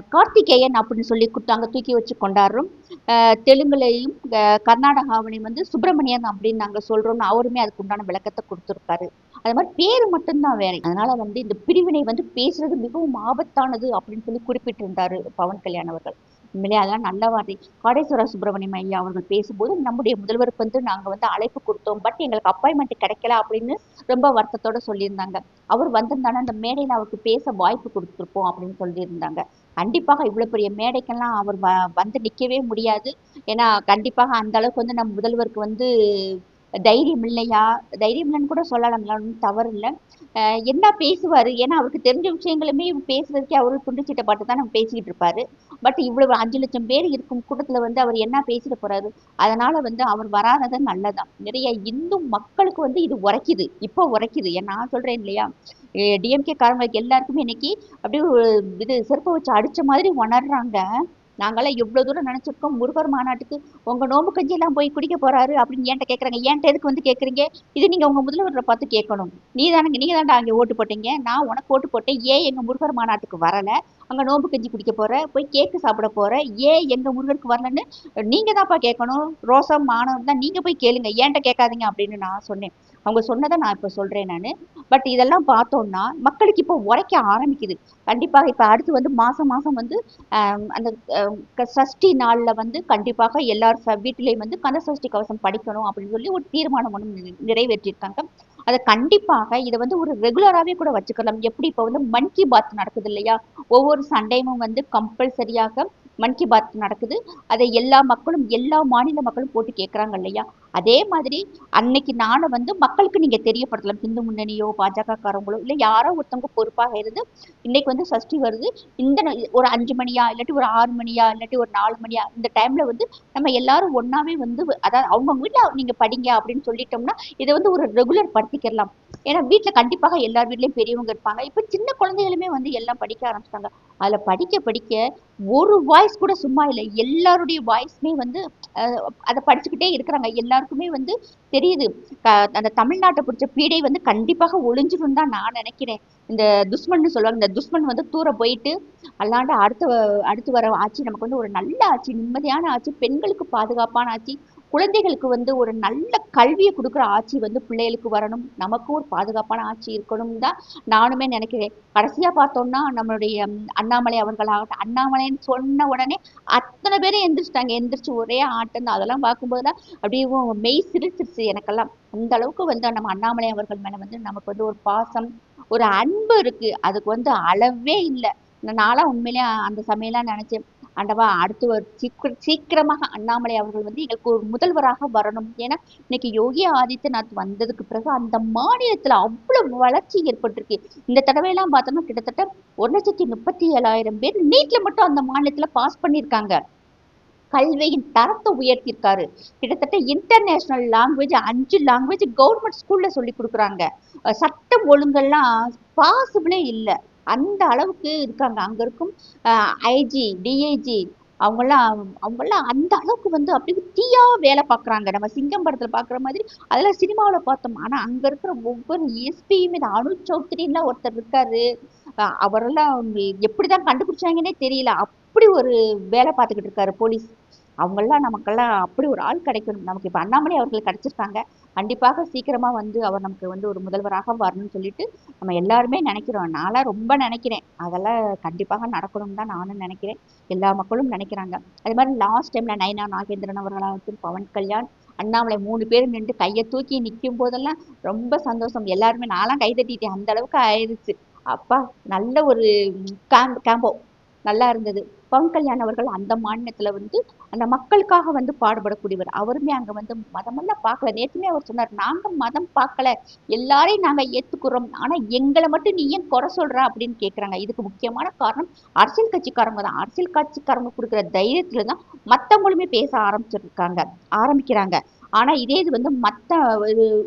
கார்த்திகேயன் அப்படின்னு சொல்லி குட்டு அங்க தூக்கி வச்சு கொண்டாடுறோம். ஆஹ் தெலுங்குலையும் கர்நாடகாவிலையும் வந்து சுப்பிரமணியன் அப்படின்னு நாங்க சொல்றோம்னு அவருமே அதுக்கு உண்டான விளக்கத்தை கொடுத்துருக்காரு. அது மாதிரி பேரு மட்டும்தான் வேற. அதனால வந்து இந்த பிரிவினை வந்து பேசுறது மிகவும் ஆபத்தானது அப்படின்னு சொல்லி குறிப்பிட்டிருந்தாரு பவன் கல்யாண் அவர்கள். உண்மையிலே அதெல்லாம் நல்ல வார்த்தை. காடேஸ்வர சுப்பிரமணியம் ஐயா அவர்கள் பேசும்போது நம்முடைய முதல்வருக்கு வந்து நாங்க வந்து அழைப்பு கொடுத்தோம். பட் எங்களுக்கு அப்பாயின்மெண்ட் கிடைக்கல அப்படின்னு ரொம்ப வருத்தத்தோட சொல்லியிருந்தாங்க. அவர் வந்திருந்தானா அந்த மேடையில அவருக்கு பேச வாய்ப்பு கொடுத்துருப்போம் அப்படின்னு சொல்லியிருந்தாங்க. கண்டிப்பாக இவ்வளவு பெரிய மேடைக்கெல்லாம் அவர் வ- வந்து நிக்கவே முடியாது. ஏன்னா கண்டிப்பாக அந்த அளவுக்கு வந்து நம்ம முதல்வருக்கு வந்து தைரியம் இல்லையா? தைரியம் இல்லைன்னு கூட சொல்லலாம். ஒன்றும் தவறு இல்லை. என்ன பேசுவார்? ஏன்னா அவருக்கு தெரிஞ்ச விஷயங்களுமே பேசுறதுக்கே அவரு துண்டுச்சீட்டை பாட்டு தான் நம்ம பேசிக்கிட்டு இருப்பாரு. பட் இவ்வளவு அஞ்சு லட்சம் பேர் இருக்கும் கூட்டத்தில் வந்து அவர் என்ன பேசிட்டு போறாரு? அதனால வந்து அவர் வராதது நல்லதான் நிறைய இந்து மக்களுக்கு வந்து இது உரைக்குது. இப்போ உரைக்குது. ஏன் நான் சொல்றேன் இல்லையா? டிஎம்கே காரங்களுக்கு எல்லாருக்குமே இன்னைக்கு அப்படியே இது செருப்பை வச்சு அடிச்ச மாதிரி உணர்றாங்க. நாங்களாம் இவ்வளோ தூரம் நினச்சிருக்கோம்? முருகர் மாநாட்டுக்கு உங்கள் நோம்பு கஞ்சியெல்லாம் போய் குடிக்க போகிறாரு அப்படின்னு ஏன்ட்ட கேட்குறாங்க ஏன்ட்ட எதுக்கு வந்து கேட்குறீங்க இது நீங்கள் உங்கள் முதல்வரை பார்த்து கேட்கணும். நீ தானங்க நீங்கள் தான்டா அங்கே ஓட்டு போட்டீங்க. நான் உனக்கு ஓட்டு போட்டேன். ஏன் எங்கள் முருகர் மாநாட்டுக்கு வரலை? அங்கே நோம்பு கஞ்சி குடிக்க போகிற போய் கேக்கு சாப்பிட போகிற ஏன் எங்கள் முருகருக்கு வரலன்னு நீங்கள் தான்ப்பா கேட்கணும். ரோசம் மானம் தான் நீங்கள் போய் கேளுங்க. ஏன்ட்ட கேட்காதீங்க அப்படின்னு நான் சொன்னேன். அவங்க சொன்னதை நான் இப்போ சொல்கிறேன் நான். பட் இதெல்லாம் பார்த்தோம்னா மக்களுக்கு இப்போ உரைக்க ஆரம்பிக்குது. கண்டிப்பாக இப்போ அடுத்து வந்து மாதம் மாதம் வந்து அந்த க- சஷ்டி நாளில் வந்து கண்டிப்பாக எல்லார் ச- வீட்டிலையும் வந்து கந்த சஷ்டி கவசம் படிக்கணும் அப்படின்னு சொல்லி ஒரு தீர்மானம் ஒன்று நிறை- நிறைவேற்றியிருக்காங்க அதை கண்டிப்பாக இதை வந்து ஒரு ரெகுலராகவே கூட வச்சுக்கலாம். எப்படி இப்போ வந்து மன் கி பாத் நடக்குது இல்லையா? ஒவ்வொரு சண்டையும் வந்து கம்பல்சரியாக மன் கி பாத் நடக்குது. அதை எல்லா மக்களும் எல்லா மாநில மக்களும் போட்டு கேட்குறாங்க இல்லையா? அதே மாதிரி அன்னைக்கு நானும் வந்து மக்களுக்கு நீங்கள் தெரியப்படுத்தலாம். இந்து முன்னணியோ பாஜகக்காரங்களோ இல்லை யாரோ ஒருத்தவங்க பொறுப்பாக இருந்து இன்னைக்கு வந்து சஷ்டி வருது. இந்த ஒரு அஞ்சு மணியா இல்லாட்டி ஒரு ஆறு மணியா இல்லாட்டி ஒரு நாலு மணியா இந்த டைமில் வந்து நம்ம எல்லாரும் ஒன்றாவே வந்து அதாவது அவங்க வீட்டில் நீங்கள் படிங்க அப்படின்னு சொல்லிட்டோம்னா இதை வந்து ஒரு ரெகுலர் படுத்திக்கிறலாம். ஏன்னா வீட்டுல கண்டிப்பாக எல்லார் வீட்லயும் பெரியவங்க இருப்பாங்க. இப்ப சின்ன குழந்தைகளுமே வந்து எல்லாம் படிக்க ஆரம்பிச்சிட்டாங்க. அதுல படிக்க படிக்க ஒரு வாய்ஸ் கூட சும்மா இல்லை. எல்லாருடைய வாய்ஸுமே வந்து அதை படிச்சுக்கிட்டே இருக்கிறாங்க. எல்லாருக்குமே வந்து தெரியுது. அந்த தமிழ்நாட்டை பிடிச்ச பீடை வந்து கண்டிப்பாக ஒளிஞ்சிடும் தான் நான் நினைக்கிறேன். இந்த துஷ்மன் சொல்லுவாங்க. இந்த துஷ்மன் வந்து தூர போயிட்டு அல்லாண்டு அடுத்த வ- அடுத்து வர ஆட்சி நமக்கு வந்து ஒரு நல்ல ஆட்சி நிம்மதியான ஆட்சி பெண்களுக்கு பாதுகாப்பான ஆட்சி குழந்தைகளுக்கு வந்து ஒரு நல்ல கல்வியை கொடுக்குற ஆட்சி வந்து பிள்ளைகளுக்கு வரணும். நமக்கும் ஒரு பாதுகாப்பான ஆட்சி இருக்கணும் தான் நானுமே நினைக்கிறேன். கடைசியாக பார்த்தோம்னா நம்மளுடைய அண்ணாமலை அவர்களாகட்டும் அண்ணாமலைன்னு சொன்ன உடனே அத்தனை பேரும் எந்திரிச்சிட்டாங்க. எந்திரிச்சு ஒரே ஆட்டம் அதெல்லாம் அதெல்லாம் தான் அப்படியே மெய் சிரிச்சிருச்சு எனக்கெல்லாம். அந்த அளவுக்கு வந்து நம்ம அண்ணாமலை அவர்கள் மேலே வந்து நமக்கு வந்து ஒரு பாசம் ஒரு அன்பு இருக்குது அதுக்கு வந்து அளவே இல்லை. நான்லாம் உண்மையிலே அந்த சமயம்லாம் நினைச்சேன். ஆண்டவா அடுத்து ஒரு சீக்கிர சீக்கிரமாக அண்ணாமலை அவர்கள் வந்து எங்களுக்கு ஒரு முதல்வராக வரணும். ஏன்னா இன்னைக்கு யோகி ஆதித்யநாத் வந்ததுக்கு பிறகு அந்த மாநிலத்துல அவ்வளவு வளர்ச்சி ஏற்பட்டிருக்கு. இந்த தடவையெல்லாம் பார்த்தோம்னா கிட்டத்தட்ட ஒரு லட்சத்தி முப்பத்தி ஏழாயிரம் பேர் நீட்ல மட்டும் அந்த மாநிலத்துல பாஸ் பண்ணியிருக்காங்க. கல்வியின் தரத்தை உயர்த்தியிருக்காரு. கிட்டத்தட்ட இன்டர்நேஷனல் லாங்குவேஜ் அஞ்சு லாங்குவேஜ் கவர்மெண்ட் ஸ்கூல்ல சொல்லி கொடுக்குறாங்க. சட்டம் ஒழுங்கெல்லாம் பாசிபிளே இல்லை. அந்த அளவுக்கு இருக்காங்க. அங்க இருக்கும் ஐஜி டிஐஜி அவங்கெல்லாம் அவங்கெல்லாம் அந்த அளவுக்கு வந்து அப்படியே தீயா வேலை பார்க்குறாங்க. நம்ம சிங்கம் படத்தில் பார்க்குற மாதிரி அதெல்லாம் சினிமாவில் பார்த்தோம். ஆனா அங்க இருக்கிற ஒவ்வொரு எஸ்பியுமே இந்த அனு சௌத்ரின்லாம் ஒருத்தர் இருக்காரு. அஹ் அவரெல்லாம் எப்படிதான் கண்டுபிடிச்சாங்கன்னே தெரியல. அப்படி ஒரு வேலை பார்த்துக்கிட்டு இருக்காரு போலீஸ். அவங்கெல்லாம் நமக்கெல்லாம் அப்படி ஒரு ஆள் கிடைக்கணும். நமக்கு இப்போ அண்ணாமலை அவர்கள் கிடைச்சிருக்காங்க. கண்டிப்பாக சீக்கிரமா வந்து அவர் நமக்கு வந்து ஒரு முதல்வராக வரணும்னு சொல்லிட்டு நம்ம எல்லாருமே நினைக்கிறோம். நான்லாம் ரொம்ப நினைக்கிறேன். அதெல்லாம் கண்டிப்பாக நடக்கணும்னு தான் நானும் நினைக்கிறேன். எல்லா மக்களும் நினைக்கிறாங்க. அதே மாதிரி லாஸ்ட் டைம்ல நயனா நாகேந்திரன் அவர்களாகட்டும் பவன் கல்யாண் அண்ணாமலை மூணு பேரும் நின்று கையை தூக்கி நிற்கும் போதெல்லாம் ரொம்ப சந்தோஷம். எல்லாருமே நான்லாம் கை தட்டிட்டேன். அந்த அளவுக்கு ஆயிடுச்சு. அப்பா நல்ல ஒரு கேம்ப் கேம்போ நல்லா இருந்தது. பவன் கல்யாண் அவர்கள் அந்த மாநிலத்துல வந்து அந்த மக்களுக்காக வந்து பாடுபடக்கூடியவர். அவருமே அங்க வந்து மதமெல்லாம் பார்க்கல. நேற்றுமே அவர் சொன்னார் நாங்க மதம் பார்க்கல. எல்லாரையும் நாங்க ஏத்துக்கிறோம். ஆனா எங்களை மட்டும் நீ ஏன் குறை சொல்ற? அப்படின்னு கேக்குறாங்க. இதுக்கு முக்கியமான காரணம் அரசியல் கட்சிக்காரங்க தான். அரசியல் கட்சிக்காரங்க கொடுக்குற தைரியத்துல தான் மத்தவங்களுமே பேச ஆரம்பிச்சிருக்காங்க ஆரம்பிக்கிறாங்க. ஆனா இதே இது வந்து மத்த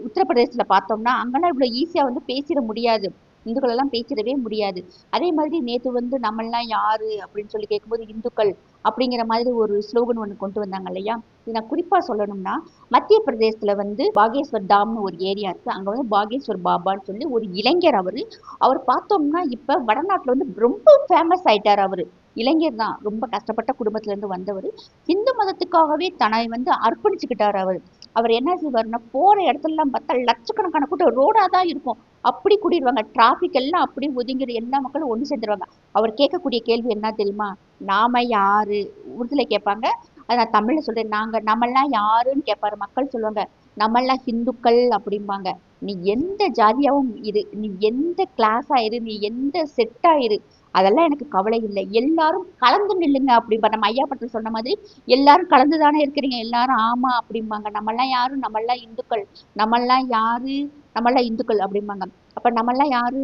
உத்தரப்பிரதேசத்துல பார்த்தோம்னா அங்கெல்லாம் இவ்வளவு ஈஸியா வந்து பேசிட முடியாது. இந்துக்கள் எல்லாம் பேசிடவே முடியாது. அதே மாதிரி நேத்து வந்து நம்மெல்லாம் யாரு அப்படின்னு சொல்லி கேட்கும்போது இந்துக்கள் அப்படிங்கிற மாதிரி ஒரு ஸ்லோகன் ஒன்று கொண்டு வந்தாங்க இல்லையா? இது நான் குறிப்பா சொல்லணும்னா மத்திய பிரதேசத்துல வந்து பாகேஸ்வர் டாம்னு ஒரு ஏரியா இருக்கு. அங்க வந்து பாகேஸ்வர் பாபான்னு சொல்லி ஒரு இளைஞர் அவரு. அவர் பார்த்தோம்னா இப்ப வடநாட்டில் வந்து ரொம்ப ஃபேமஸ் ஆயிட்டார் அவர். இளைஞர் தான். ரொம்ப கஷ்டப்பட்ட குடும்பத்துல இருந்து வந்தவர். இந்து மதத்துக்காகவே தன்னை வந்து அர்ப்பணிச்சுக்கிட்டார் அவர். அவர் என்ன செய்வார்னா போற இடத்துல எல்லாம் பார்த்தா லட்சக்கணக்கான கூட்டம். ரோடா தான் இருக்கும். அப்படி கூடிடுவாங்க டிராஃபிக் எல்லாம் அப்படி ஒதுங்கிற எல்லா மக்களும் ஒன்று சேர்ந்துருவாங்க. அவர் கேட்கக்கூடிய கேள்வி என்ன தெரியுமா? நாம யாரு? உருதுல கேட்பாங்க. அதை நான் தமிழ்ல சொல்றேன். நாங்க நம்மெல்லாம் யாருன்னு கேட்பாரு. மக்கள் சொல்லுவாங்க நம்மெல்லாம் ஹிந்துக்கள் அப்படிம்பாங்க. நீ எந்த ஜாதியாவும் இரு. நீ எந்த கிளாஸா இரு. நீ எந்த செட்டா இரு. அதெல்லாம் எனக்கு கவலை இல்லை. எல்லாரும் கலந்து நில்லுங்க அப்படிம்பா நம்ம ஐயா படத்தில் சொன்ன மாதிரி எல்லாரும் கலந்து தானே இருக்கிறீங்க. எல்லாரும் ஆமா அப்படிம்பாங்க. நம்மெல்லாம் யாரும் நம்மெல்லாம் இந்துக்கள். நம்மெல்லாம் யாரு? நம்மளாம் இந்துக்கள் அப்படிம்பாங்க. அப்ப நம்மெல்லாம் யாரு?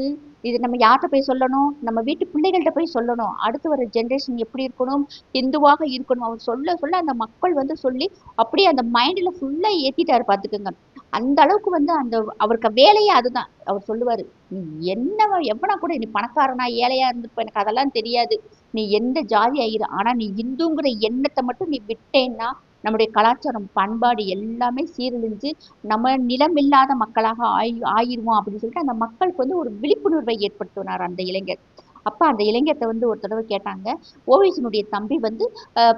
இது நம்ம யார்கிட்ட போய் சொல்லணும்? நம்ம வீட்டு பிள்ளைகள்கிட்ட போய் சொல்லணும். அடுத்து வர ஜென்ரேஷன் எப்படி இருக்கணும்? இந்துவாக இருக்கணும். அவர் சொல்ல சொல்ல அந்த மக்கள் வந்து சொல்லி அப்படியே அந்த மைண்ட்ல ஃபுல்லா ஏத்திட்டாரு பாத்துக்கோங்க அந்த அளவுக்கு வந்து அந்த அவருக்கு வேலையே அதுதான். அவர் சொல்லுவாரு நீ என்ன எவனா கூட நீ பணக்காரனா ஏழையா இருந்திருப்ப எனக்கு அதெல்லாம் தெரியாது. நீ எந்த ஜாதி ஆயிரு ஆனா நீ இந்துங்கிற எண்ணத்தை மட்டும் நீ விட்டேன்னா நம்முடைய கலாச்சாரம் பண்பாடு எல்லாமே சீரழிஞ்சு நம்ம நிலம் இல்லாத மக்களாக ஆயி ஆயிடுவோம் அப்படின்னு சொல்லிட்டு அந்த மக்களுக்கு வந்து ஒரு விழிப்புணர்வை ஏற்படுத்தினார் அந்த இளைஞர். அப்போ அந்த இளைஞர்கிட்ட வந்து ஒரு தடவை கேட்டாங்க ஓவியசனுடைய தம்பி வந்து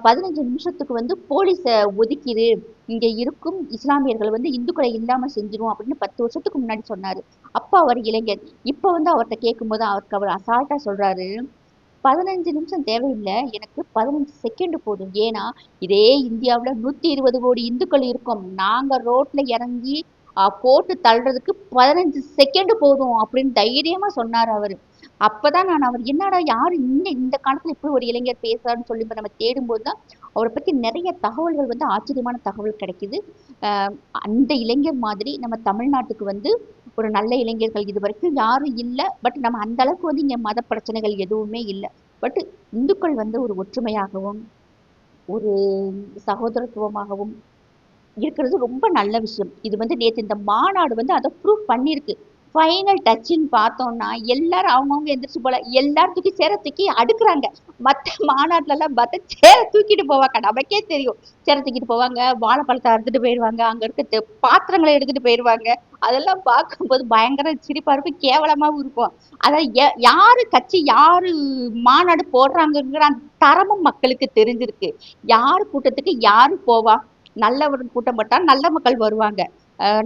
பதினஞ்சு நிமிஷத்துக்கு வந்து போலீஸை ஒதுக்கிடு இங்கே இருக்கும் இஸ்லாமியர்கள் வந்து இந்துக்களை இல்லாமல் செஞ்சிடும் அப்படின்னு பத்து வருஷத்துக்கு முன்னாடி சொன்னார். அப்போ அவர் இளைஞர் இப்போ வந்து அவர்கிட்ட கேட்கும்போது அவருக்கு அவர் அசால்ட்டாக சொல்றாரு பதினஞ்சு நிமிஷம் தேவையில்லை. எனக்கு பதினஞ்சு செகண்ட் போதும். ஏன்னா இதே இந்தியாவுல நூத்தி இருபது கோடி இந்துக்கள் இருக்கோம். நாங்க ரோட்ல இறங்கி அஹ், போட்டு தள்ளுறதுக்கு பதினஞ்சு செகண்ட் போதும் அப்படின்னு தைரியமா சொன்னார் அவரு. அப்பதான் நான் அவர் என்னடா யாரு இந்த இந்த காலத்துல இப்படி ஒரு இளைஞர் பேசுறாருன்னு சொல்லி இப்ப நம்ம தேடும்போது தான் அவரை பற்றி நிறைய தகவல்கள் வந்து ஆச்சரியமான தகவல் கிடைக்கிது. அந்த இளைஞர் மாதிரி நம்ம தமிழ்நாட்டுக்கு வந்து ஒரு நல்ல இளைஞர்கள் இது வரைக்கும் யாரும் இல்லை. பட் நம்ம அந்த அளவுக்கு வந்து இங்கே மத பிரச்சனைகள் எதுவுமே இல்லை. பட் இந்துக்கள் வந்து ஒரு ஒற்றுமையாகவும் ஒரு சகோதரத்துவமாகவும் இருக்கிறது ரொம்ப நல்ல விஷயம். இது வந்து நேற்று இந்த மாநாடு வந்து அதை ப்ரூவ் பண்ணியிருக்கு. ஃபைனல் டச்சுன்னு பார்த்தோம்னா எல்லாரும் அவங்கவுங்க எந்திரிச்சு போல எல்லாரும் தூக்கி சேர தூக்கி அடுக்குறாங்க. மற்ற மாநாட்டிலலாம் எல்லாம் பார்த்தா சேர தூக்கிட்டு போவாங்க. நமக்கே தெரியும். சேர தூக்கிட்டு போவாங்க. வாழைப்பழத்தை அறுத்துட்டு போயிடுவாங்க அங்க இருக்க தெ- பாத்திரங்களை எடுத்துட்டு போயிடுவாங்க அதெல்லாம் பார்க்கும்போது பயங்கர சிரிப்பா இருக்கும். கேவலமாவும் இருக்கும். அதாவது யாரு கட்சி யாரு மாநாடு போடுறாங்கங்கிற அந்த தரமும் மக்களுக்கு தெரிஞ்சிருக்கு. யாரு கூட்டத்துக்கு யாரு போவா? நல்லவர் கூட்டம் போட்டா நல்ல மக்கள் வருவாங்க.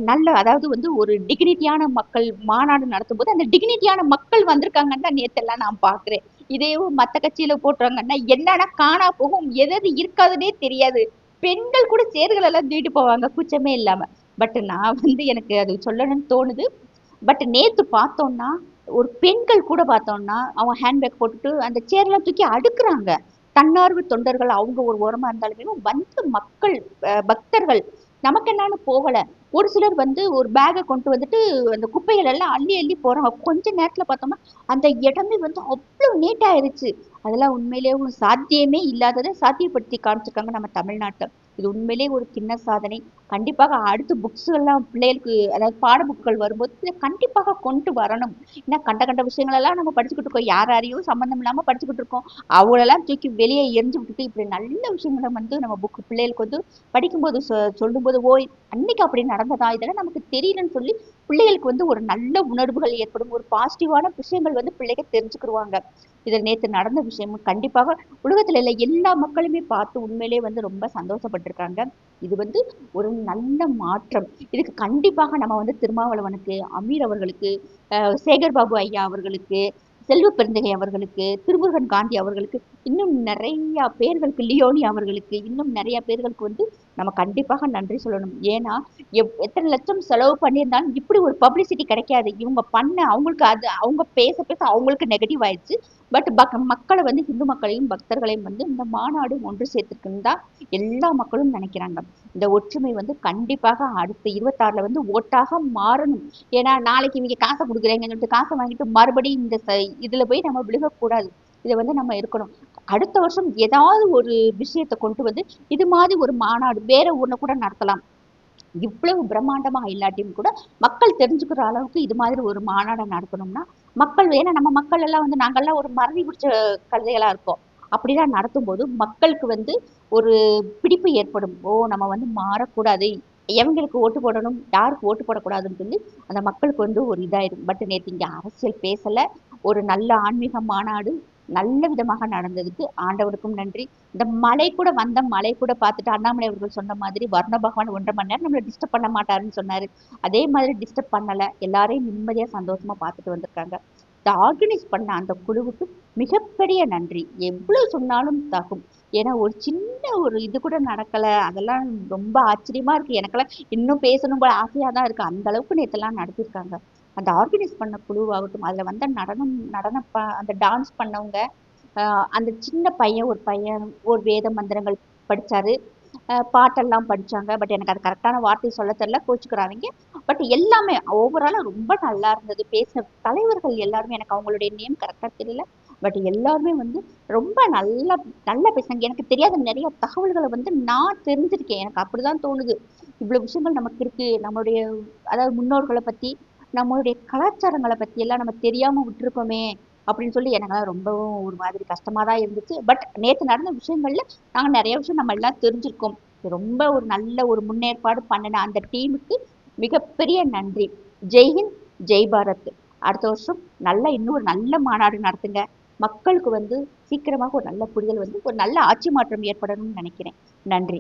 நல்ல அதாவது வந்து ஒரு டிக்னிட்டியான மக்கள் மாநாடு நடத்தும் போது அந்த டிக்னிட்டியான மக்கள் வந்திருக்காங்கன்னு தான் நேத்தெல்லாம் நான் பாக்குறேன் இதே மத்த கட்சியில போட்டுறாங்கன்னா என்னன்னா காணா போகும் எது இருக்காதுன்னே தெரியாது. பெண்கள் கூட சேர்கள் எல்லாம் தூக்கிட்டு போவாங்க கூச்சமே இல்லாம. பட் நான் வந்து எனக்கு அது சொல்லணும்னு தோணுது. பட் நேத்து பார்த்தோம்னா ஒரு பெண்கள் கூட பார்த்தோம்னா அவங்க ஹேண்ட்பேக் போட்டுட்டு அந்த சேர்லாம் தூக்கி அடுக்குறாங்க. தன்னார்வ தொண்டர்கள் அவங்க ஒரு ஓரமா இருந்தாலுமே வந்து மக்கள் பக்தர்கள் நமக்கு என்னன்னு போகல. ஒரு சிலர் வந்து ஒரு பேக்கை கொண்டு வந்துட்டு அந்த குப்பைகள் எல்லாம் அள்ளி அள்ளி போறாங்க. கொஞ்ச நேரத்துல பார்த்தோம்னா அந்த இடமே வந்து அவ்வளவு நீட் ஆயிருச்சு. அதெல்லாம் உண்மையிலேயே ஒரு சாத்தியமே இல்லாததை சாத்தியப்படுத்தி காமிச்சிருக்காங்க நம்ம தமிழ்நாட்டை. இது உண்மையிலேயே ஒரு சின்ன சாதனை. கண்டிப்பாக அடுத்த புக்ஸ் எல்லாம் பிள்ளைகளுக்கு அதாவது பாட புக்குகள் வரும்போது கண்டிப்பாக கொண்டு வரணும். ஏன்னா கண்ட கண்ட விஷயங்கள் எல்லாம் நம்ம படிச்சுக்கிட்டு இருக்கோம். யார் யாரையும் சம்மந்தம் இல்லாமல் படிச்சுக்கிட்டு இருக்கோம். அவங்களெல்லாம் தூக்கி வெளியே எரிஞ்சு விட்டுட்டு இப்படி நல்ல விஷயங்களை வந்து நம்ம புக் பிள்ளைகளுக்கு வந்து படிக்கும்போது சொல்லும்போது ஓ அன்னைக்கு அப்படி நடந்ததா? இதெல்லாம் நமக்கு தெரியலன்னு சொல்லி பிள்ளைகளுக்கு வந்து ஒரு நல்ல உணர்வுகள் ஏற்படும். ஒரு பாசிட்டிவான விஷயங்கள் வந்து பிள்ளைங்க தெரிஞ்சுக்கிருவாங்க. இதில் நேற்று நடந்த விஷயம். கண்டிப்பாக உலகத்தில் உள்ள எல்லா மக்களுமே பார்த்து உண்மையிலேயே வந்து ரொம்ப சந்தோஷப்பட்டிருக்காங்க. இது வந்து ஒரு நல்ல மாற்றம். இதுக்கு கண்டிப்பாக நம்ம வந்து திருமாவளவனுக்கு அமீர் அவர்களுக்கு சேகர் பாபு ஐயா அவர்களுக்கு செல்வ பெருந்தகை அவர்களுக்கு திருமுருகன் காந்தி அவர்களுக்கு இன்னும் நிறைய பேர்களுக்கு லியோனி அவர்களுக்கு இன்னும் நிறைய பேர்களுக்கு வந்து நம்ம கண்டிப்பாக நன்றி சொல்லணும். ஏன்னா எவ்- எத்தனை லட்சம் செலவு பண்ணியிருந்தாலும் இப்படி ஒரு பப்ளிசிட்டி கிடைக்காது. இவங்க பண்ண அவங்களுக்கு அது அவங்க பேச பேச அவங்களுக்கு நெகட்டிவ் ஆயிடுச்சு. பட் பக் மக்களை வந்து இந்து மக்களையும் பக்தர்களையும் வந்து இந்த மாநாடு ஒன்று சேர்த்துருக்குன்னு தான் எல்லா மக்களும் நினைக்கிறாங்க. இந்த ஒற்றுமை வந்து கண்டிப்பாக அடுத்த இருபத்தாறுல வந்து ஓட்டாக மாறணும். ஏன்னா நாளைக்கு இவங்க காசை கொடுக்குறீங்கன்னு சொல்லிட்டு காசை வாங்கிட்டு மறுபடியும் இந்த இதில் இதுல போய் நம்ம விழுகக்கூடாது. இதை வந்து நம்ம இருக்கணும். அடுத்த வருஷம் ஏதாவது ஒரு விஷயத்தை கொண்டு வந்து இது மாதிரி ஒரு மாநாடு வேற ஒன்று கூட நடத்தலாம். இவ்வளவு பிரம்மாண்டமா இல்லாட்டியும் கூட மக்கள் தெரிஞ்சுக்கிற அளவுக்கு இது மாதிரி ஒரு மாநாடை நடத்தணும்னா மக்கள் ஏன்னா நம்ம மக்கள் எல்லாம் வந்து நாங்கெல்லாம் ஒரு மறதி பிடிச்ச கழுதைகளா இருக்கோம் அப்படிலாம் நடத்தும் போது மக்களுக்கு வந்து ஒரு பிடிப்பு ஏற்படும். ஓ நம்ம வந்து மாறக்கூடாது. எவங்களுக்கு ஓட்டு போடணும் யாருக்கு ஓட்டு போடக்கூடாதுன்னு சொல்லி அந்த மக்களுக்கு வந்து ஒரு இதாயிடும் பட் நேற்று இங்கே அரசியல் பேசலை. ஒரு நல்ல ஆன்மீக மாநாடு நல்ல விதமாக நடந்ததுக்கு ஆண்டவருக்கும் நன்றி. இந்த மலை கூட வந்த மலை கூட பார்த்துட்டு அண்ணாமலை அவர்கள் சொன்ன மாதிரி வர்ண பகவான் ஒன்றரை மணி நேரம் நம்மளை டிஸ்டர்ப் பண்ண மாட்டாருன்னு சொன்னாரு. அதே மாதிரி டிஸ்டர்ப் பண்ணல. எல்லாரையும் நிம்மதியா சந்தோஷமா பார்த்துட்டு வந்திருக்காங்க. இந்த ஆர்கனைஸ் பண்ண அந்த குழுவுக்கு மிகப்பெரிய நன்றி. எவ்வளவு சொன்னாலும் தகும். ஏன்னா ஒரு சின்ன ஒரு இது கூட நடக்கல. அதெல்லாம் ரொம்ப ஆச்சரியமா இருக்கு. எனக்கெல்லாம் இன்னும் பேசணும் போல ஆசையா தான் இருக்கு. அந்த அளவுக்கு நேத்தெல்லாம் நடத்திருக்காங்க. அந்த ஆர்கனைஸ் பண்ண குழுவாகட்டும் அதில் வந்த நடனம் நடன ப அந்த டான்ஸ் பண்ணவங்க அந்த சின்ன பையன் ஒரு பையன் ஒரு வேத மந்திரங்கள் படிச்சாரு. பாட்டெல்லாம் படிச்சாங்க. பட் எனக்கு அது கரெக்டான வார்த்தை சொல்ல தெரில கோச்சுக்கிறாங்க பட் எல்லாமே ஓவராலாக ரொம்ப நல்லா இருந்தது. பேசின தலைவர்கள் எல்லாருமே எனக்கு அவங்களுடைய நேம் கரெக்டாக தெரியல. பட் எல்லாருமே வந்து ரொம்ப நல்லா நல்லா பேசுனாங்க. எனக்கு தெரியாத நிறைய தகவல்களை வந்து நான் தெரிஞ்சிருக்கேன். எனக்கு அப்படிதான் தோணுது. இவ்வளோ விஷயங்கள் நமக்கு இருக்கு. நம்மளுடைய அதாவது முன்னோர்களை பற்றி நம்மளுடைய கலாச்சாரங்களை பற்றியெல்லாம் நம்ம தெரியாமல் விட்டுருக்கோமே அப்படின்னு சொல்லி எனக்கெல்லாம் ரொம்பவும் ஒரு மாதிரி கஷ்டமாக தான் இருந்துச்சு. பட் நேற்று நடந்த விஷயங்கள்ல நாங்கள் நிறைய விஷயம் நம்ம எல்லாம் தெரிஞ்சிருக்கோம். ரொம்ப ஒரு நல்ல ஒரு முன்னேற்பாடு பண்ணின அந்த டீமுக்கு மிகப்பெரிய நன்றி. ஜெய்ஹிந்த் ஜெய் பாரத். அடுத்த வருஷம் நல்லா இன்னும் ஒரு நல்ல மாநாடு நடத்துங்க. மக்களுக்கு வந்து சீக்கிரமாக ஒரு நல்ல புரிதல் வந்து ஒரு நல்ல ஆட்சி மாற்றம் ஏற்படணும்னு நினைக்கிறேன். நன்றி.